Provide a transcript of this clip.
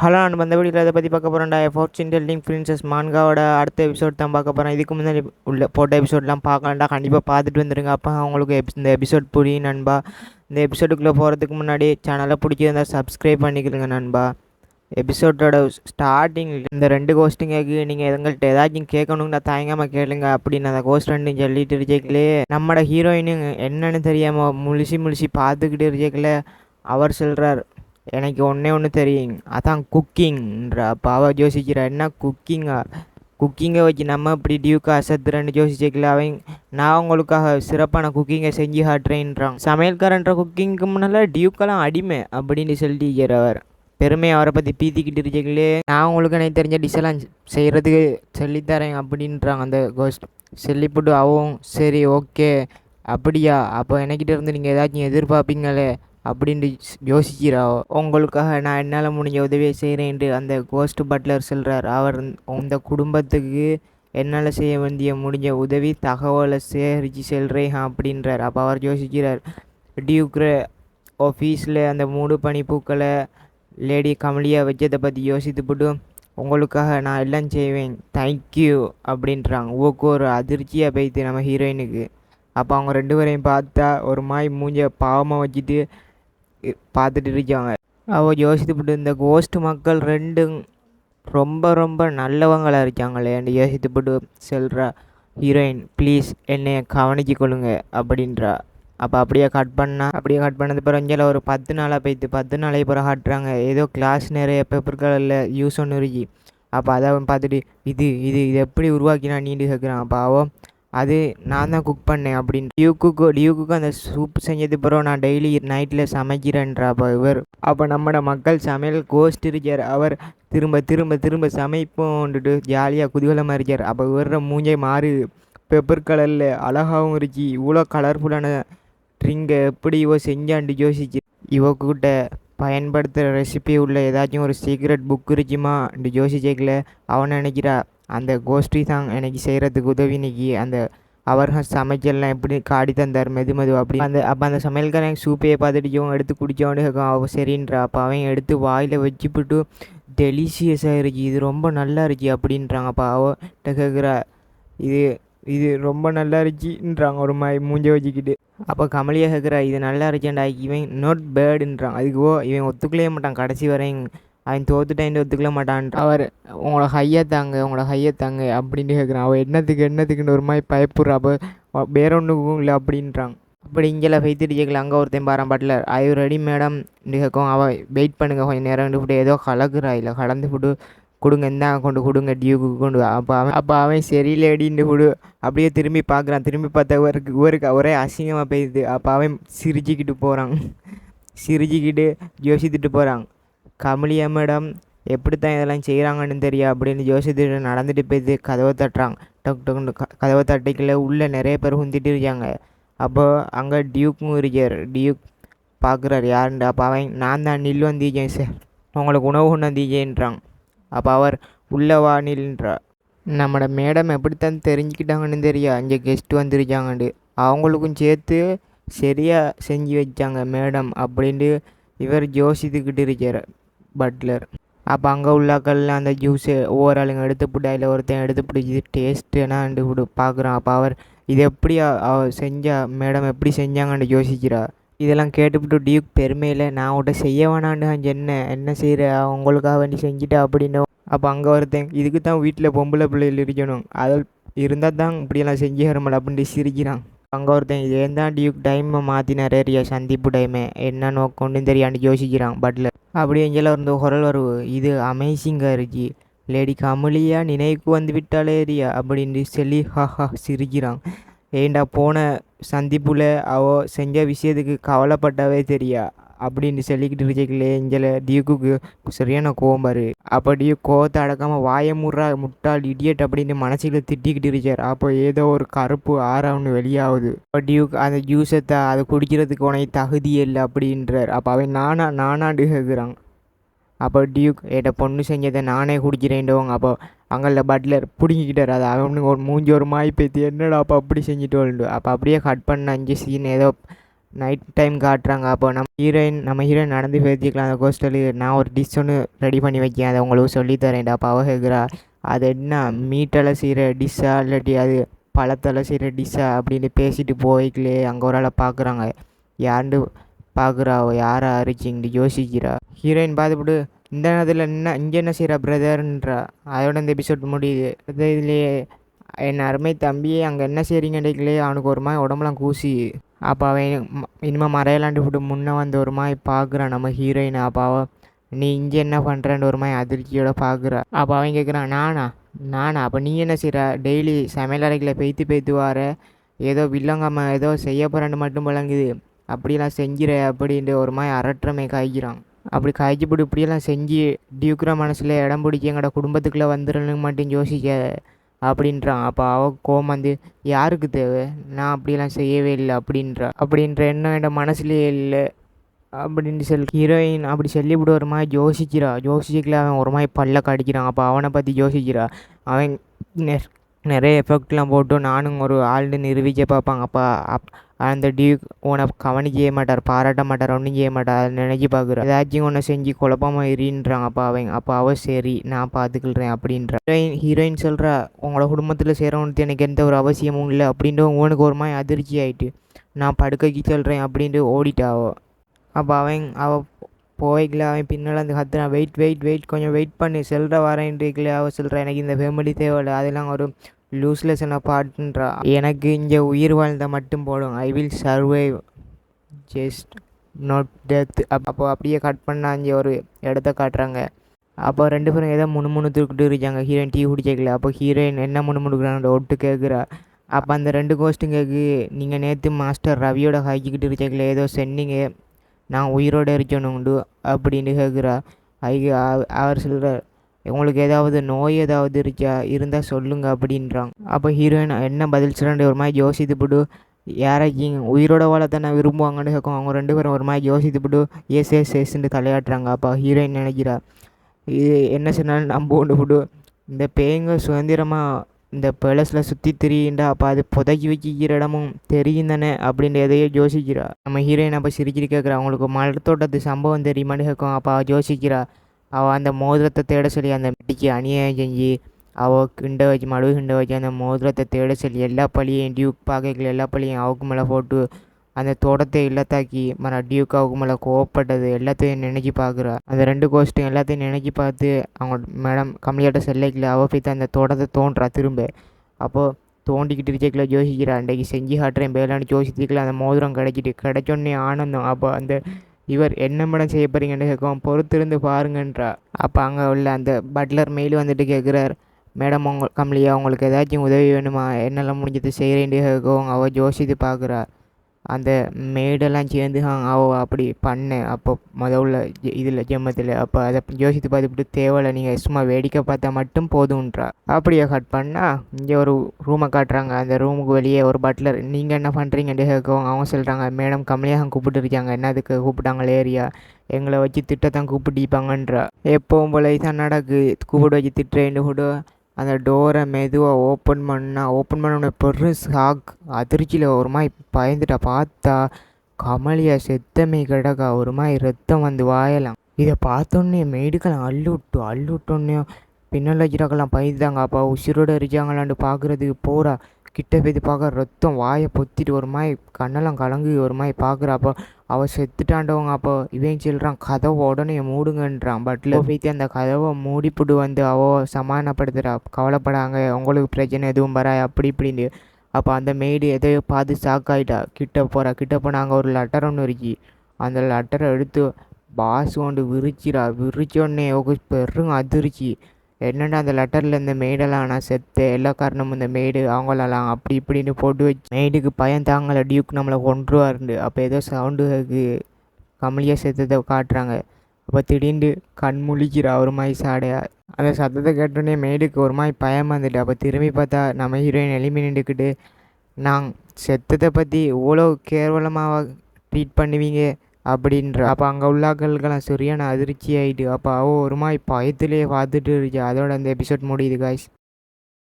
Hello நான் வந்தபடி அதை பற்றி பார்க்க போகிறேன்டா ஃபோர்ச்சின் டெல்லிங் பிரின்சஸ் மான்காவோட அடுத்த எபிசோட் தான் பார்க்க போகிறேன் இதுக்கு முன்னாடி உள்ள போட்ட எபிசோட்லாம் பார்க்கலாம்டா. கண்டிப்பாக பார்த்துட்டு வந்துடுங்க அப்போ உங்களுக்கு எப் இந்த எபிசோட் புரியும் நண்பா. இந்த எபிசோடுக்குள்ளே போகிறதுக்கு முன்னாடி சேனலை பிடிச்சிருந்தா சப்ஸ்கிரைப் பண்ணிக்கிறங்க நண்பா. எபிசோடோட ஸ்டார்டிங் இந்த ரெண்டு கோஸ்ட்டுங்களுக்கு நீங்கள் எங்கள்கிட்ட ஏதாச்சும் கேட்கணுங்கண்ணா தயங்காமல் கேளுங்க. அப்படின்னு அந்த கோஸ்ட் ரெண்டு சொல்லிட்டு இருக்கீங்களே நம்மளோட ஹீரோயினு என்னன்னு தெரியாமல் முழிச்சு முழிச்சு பார்த்துக்கிட்டு இருக்கீங்களே அவர் சொல்கிறார் எனக்கு ஒன்றே ஒன்று தெரியும். அதான் குக்கிங்ன்ற பாவா அவள் என்ன குக்கிங்கா குக்கிங்கை வச்சு நம்ம இப்படி டியூக்கா அசத்துறேன்னு யோசிச்சுக்கல. அவன் நான் உங்களுக்காக சிறப்பான குக்கிங்கை செஞ்சு காட்டுறேன்றான். சமையல்காரன்ற குக்கிங்க்கு முன்னால் டியூக்கெல்லாம் அடிமை அப்படின்னு சொல்லிட்டு அவர். பெருமை அவரை பற்றி பீத்திக்கிட்டு இருக்கீங்களே. நான் உங்களுக்கு எனக்கு தெரிஞ்ச டிஷ்ஷெல்லாம் செய்கிறதுக்கு சொல்லித்தரேன் அப்படின்றாங்க அந்த கோஸ்ட் சொல்லிவிட்டு அவன் சரி ஓகே அப்படியா? அப்போ எனக்கிட்ட இருந்து நீங்கள் ஏதாச்சும் எதிர்பார்ப்பீங்களே? அப்படின்ட்டு யோசிக்கிறா. உங்களுக்காக நான் என்னால் முடிஞ்ச உதவியை செய்கிறேன்ட்டு அந்த கோஸ்ட் பட்லர் சொல்கிறார் அவர் இந்த குடும்பத்துக்கு என்னால் செய்ய வேண்டிய முடிஞ்ச உதவி தகவலை சேகரித்து செல்கிறேன் அப்படின்றார். அப்போ அவர் யோசிக்கிறார். டியூக்ர ஆஃபீஸில் அந்த மூடு பனிப்பூக்களை லேடி கமலியா வச்சதை பற்றி யோசித்துப்பட்டு உங்களுக்காக நான் எல்லாம் செய்வேன். தேங்க்யூ அப்படின்றாங்க. ஓக்கு ஒரு அதிர்ச்சியாக போய்த்து நம்ம ஹீரோயினுக்கு அப்போ அவங்க ரெண்டு பேரையும் பார்த்தா ஒரு மாய் மூஞ்ச பாவமாக வச்சுட்டு பார்த்துட்டு இருக்காங்க அவள் யோசித்துப்பட்டு இந்த கோஸ்ட் மக்கள் ரெண்டும் ரொம்ப ரொம்ப நல்லவங்களாக இருக்காங்களேன்னு யோசித்துப்பட்டு சொல்கிறா ஹீரோயின் ப்ளீஸ் என்னை கவனிச்சு கொள்ளுங்க அப்படின்றா. அப்போ அப்படியே கட் பண்ணால் அப்படியே கட் பண்ணது பிறகு இங்கே ஒரு பத்து நாளாக போய்த்து பத்து நாளைக்கு பிறகு காட்டுறாங்க ஏதோ கிளாஸ் நிறைய பேப்பர்களில் யூஸ் ஒன்று இருக்கு. அப்போ அதை பார்த்துட்டு இது இது இது எப்படி உருவாக்கினா நீண்டு கேட்குறான். அப்போ அவன் அது நான் தான் குக் பண்ணேன் அப்படின்னு டியூக்குக்கு டியூக்குக்கு அந்த சூப் செஞ்சது பிறகு நான் டெய்லி நைட்டில் சமைக்கிறேன்றா அப்போ இவர் அப்போ நம்மளோட மக்கள் சமையல் கோஸ்ட் இருக்கார். அவர் திரும்ப திரும்ப திரும்ப சமைப்போன்ட்டு ஜாலியாக குதூகலமாக இருக்கார். அப்போ இவர மூஞ்சை மாறு. பெப்பர் கலரில் அழகாகவும் இருந்துச்சு இவ்வளோ கலர்ஃபுல்லான ட்ரிங்கை எப்படி இவ செஞ்சான்ட்டு யோசிச்சு. இவக்கிட்ட பயன்படுத்துகிற ரெசிபி உள்ள ஏதாச்சும் ஒரு சீக்ரெட் புக் இருக்குமான்ட்டு யோசிச்சேக்கல அவன் நினைக்கிறா? அந்த கோஷ்டி தான் எனக்கு செய்கிறதுக்கு உதவி. இன்னைக்கு அந்த அவர்கள் சமைக்கலாம் எப்படி காடி தந்தார் மெது மெது அப்படி. அந்த அப்போ அந்த சமையல்காரன் சூப்பையை பார்த்துட்டு எடுத்து குடித்தவனு அவன் சரின்றா அப்போ அவன் எடுத்து வாயில் வச்சுப்பிட்டு டெலிஷியஸாக இருக்கு இது ரொம்ப நல்லா இருக்கு அப்படின்றாங்க. அப்போ அவட்ட கேட்குறா இது இது ரொம்ப நல்லா இருந்துச்சுன்றாங்க ஒரு மாதிரி மூஞ்ச வச்சுக்கிட்டு. அப்போ கமலியாக கேட்குறா இது நல்லா இருக்கேன்டா இவன் நோட் பேர்டுன்றான் அதுக்கு ஓ இவன் ஒத்துக்கலையே மாட்டான். கடைசி வரையும் அவன் தோத்துட்டேன் ஒத்துக்கல மாட்டான் அவர் உங்களோட ஹையை தாங்க உங்களோட ஹையை தாங்க அப்படின்ட்டு கேட்குறான் அவள் என்னத்துக்கு என்னத்துக்குன்னு ஒரு மாதிரி பயப்படுறா. அப்போ வேற ஒன்றுக்கும் இல்லை அப்படின்றான். அப்படி இங்கெல்லாம் வைத்துட்டு கேட்கல அங்கே ஒருத்தன் பாரான் பட்லர் ஐயோ ரெடி மேடம் கேட்கும். அவள் வெயிட் பண்ணுங்க கொஞ்சம் நேரம் ஃபுட்டு ஏதோ கலக்குறா இல்லை கலந்து விட்டு கொடுங்க இந்தா கொண்டு கொடுங்க டியூக்கு கொண்டு அப்போ அவன் அப்போ அவன் சரியில்லேடின்னு கொடு அப்படியே திரும்பி பார்க்குறான் திரும்பி பார்த்தா இவருக்கு இவருக்கு ஒரே அசிங்கமாக போயிடுது அப்போ அவன் சிரிச்சுக்கிட்டு போகிறான் சிரிச்சுக்கிட்டு யோசித்துட்டு போகிறான் கமலியா மேடம் எப்படி தான் இதெல்லாம் செய்கிறாங்கன்னு தெரியும் அப்படின்னு யோசித்துட்டு நடந்துட்டு போயிட்டு கதவை தட்டுறாங்க. டக் டக்குன்னு க கதவை தட்டிக்கல உள்ளே நிறைய பேர் உந்திட்டு இருக்காங்க. அப்போது அங்கே டியூக்கும் இருக்கார். டியூக் பார்க்குறாரு யாருண்டு? அப்போ அவன் நான் தான் நில் வந்தீஜேன் சார் உங்களுக்கு உணவு கொண்டு வந்தீஜேன்றான் அப்போ அவர் உள்ளே வா நில்ன்றார் நம்மளோட மேடம் எப்படித்தான் தெரிஞ்சுக்கிட்டாங்கன்னு தெரியா அங்கே கெஸ்ட் வந்துருக்காங்கண்டு அவங்களுக்கும் சேர்த்து சரியாக செஞ்சு வச்சாங்க மேடம் அப்படின்ட்டு இவர் யோசித்துக்கிட்டு இருக்கார். பட்லர் அப்போ அங்கே உள்ளாக்கள் அந்த ஜூஸு ஒவ்வொரு ஆளுங்க எடுத்து பிடி அதில் ஒருத்தன் எடுத்து பிடிச்சி டேஸ்ட்டு என்னான்னு கொடு பார்க்குறான் அப்போ அவர் இது எப்படி அவ செஞ்சா மேடம் எப்படி செஞ்சாங்கன்னு யோசிக்கிறா. இதெல்லாம் கேட்டுவிட்டு டியூக் பெருமையில் நான் உன்ட்ட செய்ய வேணான்னு என்ன என்ன செய்கிற உங்களுக்காக வேண்டி செஞ்சுட்டா அப்படின்னு அப்போ அங்கே ஒருத்தன் இதுக்கு தான் வீட்டில் பொம்பளை பிள்ளைகள் இருக்கணும். அதில் இருந்தால் தான் இப்படியெல்லாம் செஞ்சு வரமாட்டேன் அப்படின்ட்டு சிரிக்கிறான். அங்கே ஒருத்தன் ஏன் தான் டியூக் டைமை மாற்றினார் ஏரியா சந்திப்பு டைமை என்ன நோக்கம்னு தெரியான்னு யோசிக்கிறான் பட்லர் அப்படி எங்கெல்லாம் இருந்த குரல் வருவு இது அமேசிங்காக இருக்கு. லேடி கமலியா நினைவுக்கு வந்து விட்டாலே ஏரியா அப்படின்னு சொல்லி ஹா சிரிக்கிறான். ஏண்டா போன சந்திப்பில் அவ செஞ்ச விஷயத்துக்கு கவலைப்பட்டாவே தெரியா? அப்படின்னு சொல்லிக்கிட்டு இருக்கீங்களே இங்கே டியூக்கு சரியான கோவம் பாரு. அப்போ டியூக் கோவத்தை அடக்காமல் வாய முறா முட்டாள் இடியட் அப்படின்னு மனசில் திட்டிக்கிட்டு இருக்கார். அப்போ ஏதோ ஒரு கருப்பு ஆறாவுன்னு வெளியாகுது. அப்போ டியூக் அந்த ஜூஸத்தை அதை குடிக்கிறதுக்கு உனக்கு தகுதி இல்லை அப்படின்றார். அப்போ அவன் நானா நானாண்டு கேட்குறான் அப்போ டியூக் ஏட்ட பொண்ணு செஞ்சதை நானே குடிக்கிறேன்டுவாங்க. அப்போ அங்கே பட்லர் பிடிங்கிக்கிட்டார். அது அவனுக்கு ஒரு மூஞ்சி ஒரு மாய் பேத்தி. என்னடா அப்போ அப்படி செஞ்சுட்டு அப்போ அப்படியே கட் பண்ண அஞ்சு சீன் ஏதோ நைட் டைம் காட்டுறாங்க. அப்போ நம்ம ஹீரோயின் நம்ம ஹீரோயின் நடந்து பேசிக்கலாம். அந்த கோஸ்டலு நான் ஒரு டிஷ் ஒன்று ரெடி பண்ணி வைக்கேன். அதை உங்களுக்கு சொல்லித்தரேன்டா பவ கேட்குறா அது என்ன? மீட்டால் செய்கிற டிஷ்ஷா இல்லாட்டி அது பழத்தில் செய்கிற டிஷ்ஷா அப்படின்னு பேசிட்டு போய்க்கலே அங்கே ஒரு ஆளை பார்க்குறாங்க யாருன்னு பார்க்குறா அவ? யாரை? அரிச்சிங்கிட்டு யோசிக்கிறா. ஹீரோயின் பார்த்துவிட்டு இந்த நேரத்தில் என்ன இங்கே என்ன செய்கிறா பிரதர்ன்றா அதோட இந்த எபிசோட் முடியுது. அது இதுலேயே என் அருமை தம்பியே அங்கே என்ன செய்கிறீங்கன்றீங்களே அவனுக்கு ஒரு மாதிரி உடம்புலாம் கூசி அப்போ அவன் இனிமேல் மறையலாண்டு விட்டு முன்னே வந்து ஒரு மாதிரி பார்க்குறான் நம்ம ஹீரோயினை அப்போ அவ நீ இங்கே என்ன பண்ணுறன்னு ஒரு மாதிரி அதிர்ச்சியோட பார்க்குறா அப்போ அவன் கேட்குறான் நானா நானா அப்போ நீ என்ன செய்கிற டெய்லி சமையலறைகளை பேத்து பெய்த்து பெய்த்து வார ஏதோ வில்லங்காமல் ஏதோ செய்ய போகிறேன்னு மட்டும் விளங்குது. அப்படிலாம் செஞ்சிர அப்படின்ட்டு ஒரு மாதிரி அரட்டுறமே காய்க்கிறான். அப்படி காய்ச்சி போட்டு இப்படியெல்லாம் செஞ்சு டியூக்கிற மனசில் இடம் பிடிச்சி எங்களோட குடும்பத்துக்குள்ளே வந்துடணுன்னு மட்டும் யோசிக்க அப்படின்றான் அப்போ அவ கோவம் வந்து யாருக்கு தேவை? நான் அப்படிலாம் செய்யவே இல்லை அப்படின்றா. அப்படின்ற எண்ணம் என் மனசுலேயே இல்லை. அப்படின்னு சொல்லி ஹீரோயின் அப்படி சொல்லிவிட்டு ஒரு மாதிரி யோசிக்கிறா. யோசிக்கல அவன் ஒரு மாதிரி பல்ல கடிக்கிறான். அப்போ அவனை பற்றி யோசிக்கிறா. அவன் நெ- நிறைய எஃபெக்ட்லாம் போட்டு நானும் ஒரு ஆள்னு நிரூபிக்க பார்ப்பாங்க. அப்போ அப் அந்த டியூக் உனக்கு கவனிக்கவே மாட்டார் பாராட்ட மாட்டார் ஒன்றும் செய்ய மாட்டார் அதை நினைச்சு பார்க்குற ஏதாச்சும் ஒன்று செஞ்சு குழப்பமா இருன்றாங்க. அப்போ அவங்க அப்போ அவ சரி நான் பார்த்துக்கிறேன் அப்படின்ற. ஹீரோயின் ஹீரோயின் சொல்கிற உங்களோட குடும்பத்தில் சேரணுன்ட்டு எனக்கு எந்த ஒரு அவசியமும் இல்லை அப்படின்ட்டு உனக்கு ஒரு மாதிரி அதிர்ச்சி ஆயிட்டு நான் படுக்கைக்கு சொல்கிறேன் அப்படின்ட்டு ஓடிட்டாவோ. அப்போ அவன் அவ போய்க்கல அவன் பின்னால் அந்த கத்துறான் வெயிட் வெயிட் வெயிட் கொஞ்சம் வெயிட் பண்ணி செல்ற வரேன்றிக்கல அவ சொல்கிறா எனக்கு இந்த ஃபேமிலி தேவையில்லை அதெல்லாம் ஒரு லூஸ்லெஸ் என்ன பாட்டுன்றா எனக்கு இங்கே உயிர் வாழ்ந்தால் மட்டும் போடும் I will survive just not death அப்போ அப்படியே கட் பண்ண அங்கே ஒரு இடத்த காட்டுறாங்க. அப்போ ரெண்டு பேரும் ஏதோ முணு முணுத்துக்கிட்டு இருக்காங்க. ஹீரோயின் டீ குடிக்கல அப்போ ஹீரோயின் என்ன முணு முணுக்குறாங்க ஒட்டு கேட்குறா அப்போ அந்த ரெண்டு கோஸ்ட்டும் கேட்கு நீங்கள் நேற்று மாஸ்டர் ரவியோட ஹாக்கிக்கிட்டு இருக்கீங்களே ஏதோ சொன்னீங்க நான் உயிரோடு இருக்கணுண்டு அப்படின்னு கேட்குறா ஐயோ அவர் சொல்கிறார் உங்களுக்கு ஏதாவது நோய் ஏதாவது இருக்கா இருந்தால் சொல்லுங்க அப்படின்றாங்க. அப்போ ஹீரோயின் என்ன பதில் சொல்லுன்ற ஒரு மாதிரி யோசித்து போட்டு யாராச்சும் உயிரோட வாழ தானே விரும்புவாங்கன்னு கேட்கும். அவங்க ரெண்டு பேரும் ஒரு மாதிரி யோசித்துப்பட்டு ஏஸ் ஏஸ் ஏஸ்ன்னு தலையாட்டுறாங்க. அப்போ ஹீரோயின் நினைக்கிறா? இது என்ன சொன்னாலும் நம்ப கொண்டு போட்டு இந்த பேய்ங்க சுதந்திரமாக இந்த பேலஸில் சுற்றி திரியின்றா அப்போ அது புதைக்கி வைக்கிற இடமும் தெரியும் தானே அப்படின்னு எதையோ யோசிக்கிறா. நம்ம ஹீரோயின் அப்போ சிரிச்சிட்டு கேட்குறா அவங்களுக்கு மலத்தோட்டத்து சம்பவம் தெரியுமான்னு கேட்கும். அப்போ யோசிக்கிறா அவள் அந்த மோதிரத்தை தேட சொல்லி அந்த மெட்டிக்கு அநியாயம் செஞ்சு அவள் கிண்ட வச்சு மடுவு கிண்ட வச்சு அந்த மோதிரத்தை தேட சொல்லி எல்லா பழியையும் டியூக் பாக்கைகள் எல்லா பழியும் அவக்கு மேலே போட்டு அந்த தோட்டத்தை இல்லத்தாக்கி மர டியூக் அவக்கு மேலே கோவப்பட்டது எல்லாத்தையும் நினைக்கி பார்க்குறா அந்த ரெண்டு கோஸ்ட்டும் எல்லாத்தையும் நினைக்கி பார்த்து அவங்க மேடம் கம்மியாட்ட செல்லைக்கில் அவள் போய் அந்த தோட்டத்தை தோன்றா திரும்ப. அப்போது தோண்டிக்கிட்டு இருக்கல யோசிக்கிறா அன்றைக்கு செஞ்சு காட்டுறேன் பேலான்னு யோசித்துக்கல அந்த மோதிரம் கிடைச்சிட்டு கிடைச்சோன்னே ஆனந்தம். அப்போ அந்த இவர் என்ன மேடம் செய்ய போகிறீங்கன்னு கேட்கும் பொறுத்திருந்து பாருங்கன்றா. அப்போ அங்கே உள்ள அந்த பட்லர் மெயில் வந்துட்டு கேட்குறார் மேடம் உங்க கம்லியா உங்களுக்கு ஏதாச்சும் உதவி வேணுமா? என்னெல்லாம் முடிஞ்சது செய்கிறேன்ட்டு கேட்கும் அவள் ஜோசித்து பார்க்குறா அந்த மேடெல்லாம் சேர்ந்து "ஆ, அவ அப்படி பண்ணேன் அப்போ முதல்ல இதில் ஜெம்மத்தில் அப்போ அதை யோசித்து பார்த்துட்டு தேவையில்ல நீங்கள் சும்மா வேடிக்கை பார்த்தா மட்டும் போதும்ன்றா அப்படியே கட் பண்ணால் இங்கே ஒரு ரூமை காட்டுறாங்க. அந்த ரூமுக்கு வெளியே ஒரு பட்லர் நீங்கள் என்ன பண்ணுறீங்கன்னு கேட்கவும் அவங்க சொல்கிறாங்க மேடம் கம்மியாக கூப்பிட்டு இருக்காங்க என்னதுக்கு கூப்பிட்டாங்களே ஏரியா? எங்களை வச்சு திட்டத்தான் கூப்பிட்டிப்பாங்கன்றா எப்பவும் போல இதான் நடக்கு கூப்பிட்டு வச்சு திட்டுறேன்னு கூட அந்த டோரை மெதுவாக ஓப்பன் பண்ணால் ஓப்பன் பண்ண பெரு ஷாக் அதிர்ச்சியில் ஒரு மாதிரி பயந்துட்டா. பார்த்தா கமலியா செத்தமே கிடக்கா. ஒரு மாதிரி ரத்தம் வந்து வாயலாம். இதை பார்த்தோன்னே மெய்டுக்கெல்லாம் அள்ளு விட்டு அள்ளு விட்டோன்னே பின்னால் வச்சுட்டாக்கெல்லாம் பயந்துட்டாங்க. அப்பா உசிரோடு இருக்காங்களான்னு பார்க்குறதுக்கு போகிறா கிட்ட போய் பார்க்க ரத்தம் வாயை பொத்திட்டு ஒரு மாதிரி கண்ணெல்லாம் கலங்கி ஒரு மாதிரி பார்க்குறாப்பா அவள் செத்துட்டாண்டவங்க அப்போ இவன் சொல்கிறான் கதவை உடனே மூடுங்கன்றான். பட்டில் போய்த்து அந்த கதவை மூடிப்புட்டு வந்து அவ சமாதானப்படுத்துகிறா கவலைப்படாங்க உங்களுக்கு பிரச்சனை எதுவும் வரா அப்படி இப்படின்னு. அப்போ அந்த மெய்டு எதையோ பார்த்து ஷாக் ஆகிட்டா கிட்ட போகிறா கிட்ட போனால் அங்கே ஒரு லெட்டர் ஒன்று இருக்கு. அந்த லெட்டரை எடுத்து பாஸ் கொண்டு விரிச்சிடா விரிச்சோடனே பெருங்க அதிர்ச்சி. என்னடா அந்த லெட்டரில் இந்த மெய்டெல்லாம் நான் செத்து எல்லா காரணமும் இந்த மெய்டு அவங்களெல்லாம் அப்படி இப்படின்னு போட்டு வச்சு மெய்டுக்கு பயம் தாங்கலை டியூக் நம்மளை கொன்றுவாருண்டு அப்போ ஏதோ சவுண்டு கமலியாக செத்ததை காட்டுறாங்க. அப்போ திடீர்னு கண் முழிக்கிறா ஒரு மாதிரி சாடையா அந்த சத்தத்தை கேட்டோடனே மெய்டுக்கு ஒரு மாதிரி பயம் வந்துட்டு அப்போ திரும்பி பார்த்தா நம்ம ஹீரோயின் எளிமை நின்றுக்கிட்டு நான் செத்ததை பற்றி இவ்வளோ கேவலமாக ட்ரீட் பண்ணுவீங்க? அப்படின்ற. அப்போ அங்கே உள்ளாக்களுக்கெல்லாம் சரியான அதிர்ச்சி ஆகிட்டு அப்போ அவள் ஒரு மாதிரி பயத்துலேயே பார்த்துட்டு இருக்கா. அதோட அந்த எபிசோட் முடியுது காய்ஸ்